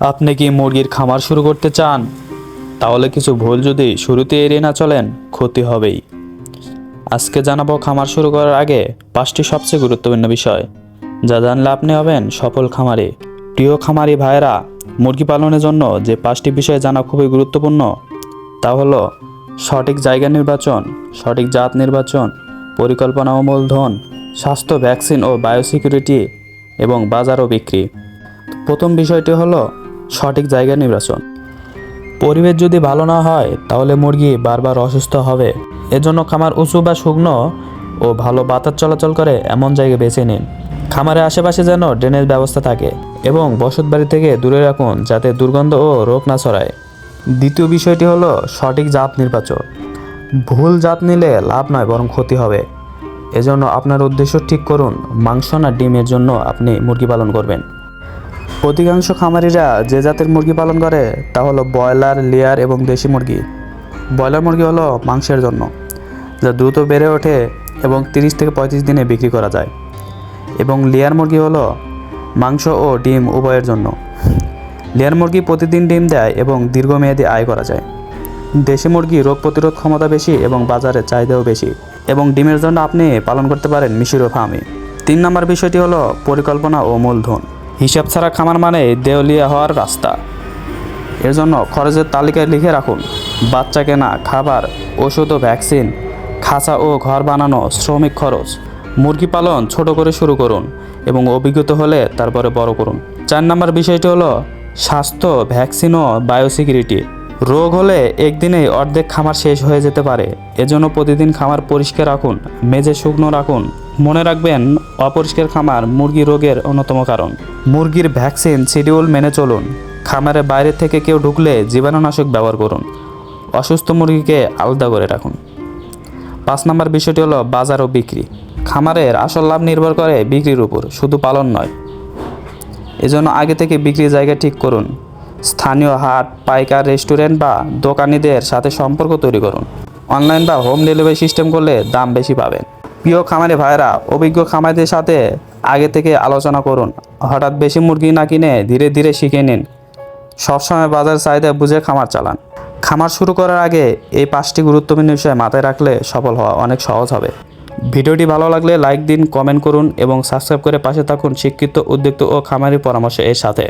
আপনি কি মুরগির খামার শুরু করতে চান? তাহলে কিছু ভুল যদি শুরুতে এড়িয়ে না চলেন, ক্ষতি হবেই। আজকে জানাব খামার শুরু করার আগে পাঁচটি সবচেয়ে গুরুত্বপূর্ণ বিষয়। যা জানলে আপনি হবেন সফল খামারে। প্রিয় খামারি ভাইয়েরা, মুরগি পালনের জন্য যে পাঁচটি বিষয় জানা খুবই গুরুত্বপূর্ণ, তা হলো সঠিক জায়গা নির্বাচন, সঠিক জাত নির্বাচন, পরিকল্পনা ও মূলধন, স্বাস্থ্য, ভ্যাকসিন ও বায়োসিকিউরিটি এবং বাজার ও বিক্রি। প্রথম বিষয়টি হলো সঠিক জায়গা নির্বাচন। পরিবেশ যদি ভালো না হয়, তাহলে মুরগি বারবার অসুস্থ হবে। এজন্য খামার উঁচু বা শুকনো ও ভালো বাতাস চলাচল করে এমন জায়গা বেছে নিন। খামারের আশেপাশে যেন ড্রেনেজ ব্যবস্থা থাকে এবং বসত বাড়ি থেকে দূরে রাখুন যাতে দুর্গন্ধ ও রোগ না ছড়ায়। দ্বিতীয় বিষয়টি হলো সঠিক জাত নির্বাচন। ভুল জাত নিলে লাভ নয়, বরং ক্ষতি হবে। এজন্য আপনার উদ্দেশ্য ঠিক করুন, মাংস না ডিমের জন্য আপনি মুরগি পালন করবেন। অধিকাংশ খামারিরা যে জাতের মুরগি পালন করে, তা হলো ব্রয়লার, লেয়ার এবং দেশি মুরগি। ব্রয়লার মুরগি হলো মাংসের জন্য, যা দ্রুত বেড়ে ওঠে এবং তিরিশ থেকে পঁয়ত্রিশ দিনে বিক্রি করা যায়। এবং লেয়ার মুরগি হলো মাংস ও ডিম উভয়ের জন্য। লেয়ার মুরগি প্রতিদিন ডিম দেয় এবং দীর্ঘমেয়াদী আয় করা যায়। দেশি মুরগি রোগ প্রতিরোধ ক্ষমতা বেশি এবং বাজারে চাহিদাও বেশি। এবং ডিমের জন্য আপনি পালন করতে পারেন মিশরীয় ফার্মে। তিন নম্বর বিষয়টি হলো পরিকল্পনা ও মূলধন। হিসাব ছাড়া খামার মানে দেউলিয়া হওয়ার রাস্তা। এর জন্য খরচের তালিকায় লিখে রাখুন, বাচ্চা কেনা, খাবার, ওষুধ ও ভ্যাকসিন, খাঁচা ও ঘর বানানো, শ্রমিক খরচ, মুরগি পালন ছোট করে শুরু করুন এবং অভিজ্ঞতা হলে তারপরে বড় করুন। চার নম্বর বিষয়টি হলো স্বাস্থ্য, ভ্যাকসিন ও বায়োসিকিউরিটি। রোগ হলে একদিনেই অর্ধেক খামার শেষ হয়ে যেতে পারে। এজন্য প্রতিদিন খামার পরিষ্কার রাখুন, মেঝে শুকনো রাখুন মনে রাখবেন, অপরিষ্কার খামার মুরগি রোগের অন্যতম কারণ। মুরগির ভ্যাকসিন শিডিউল মেনে চলুন। খামারের বাইরে থেকে কেউ ঢুকলে জীবাণুনাশক ব্যবহার করুন। অসুস্থ মুরগিকে আলাদা করে রাখুন। পাঁচ নম্বর বিষয়টি হলো বাজার ও বিক্রি। খামারের আসল লাভ নির্ভর করে বিক্রির উপর, শুধু পালন নয়। এজন্য আগে থেকে বিক্রির জায়গা ঠিক করুন। স্থানীয় হাট, পাইকার রেস্টুরেন্ট বা দোকানিদের সাথে সম্পর্ক তৈরি করুন। অনলাইন বা হোম ডেলিভারি সিস্টেম করলে দাম বেশি পাবেন। প্রিয় খামারি ভাইরা অভিজ্ঞ খামারিদের সাথে আগে থেকে আলোচনা করুন। হঠাৎ বেশি মুরগি না কিনে ধীরে ধীরে শিখে নিন। সবসময় বাজার চাহিদা বুঝে খামার চালান। খামার শুরু করার আগে এই পাঁচটি গুরুত্বপূর্ণ বিষয় মাথায় রাখলে সফল হওয়া অনেক সহজ হবে। ভিডিওটি ভালো লাগলে লাইক দিন, কমেন্ট করুন এবং সাবস্ক্রাইব করে পাশে থাকুন শিক্ষিত, উদ্যোক্ত ও খামারি পরামর্শ এর সাথে।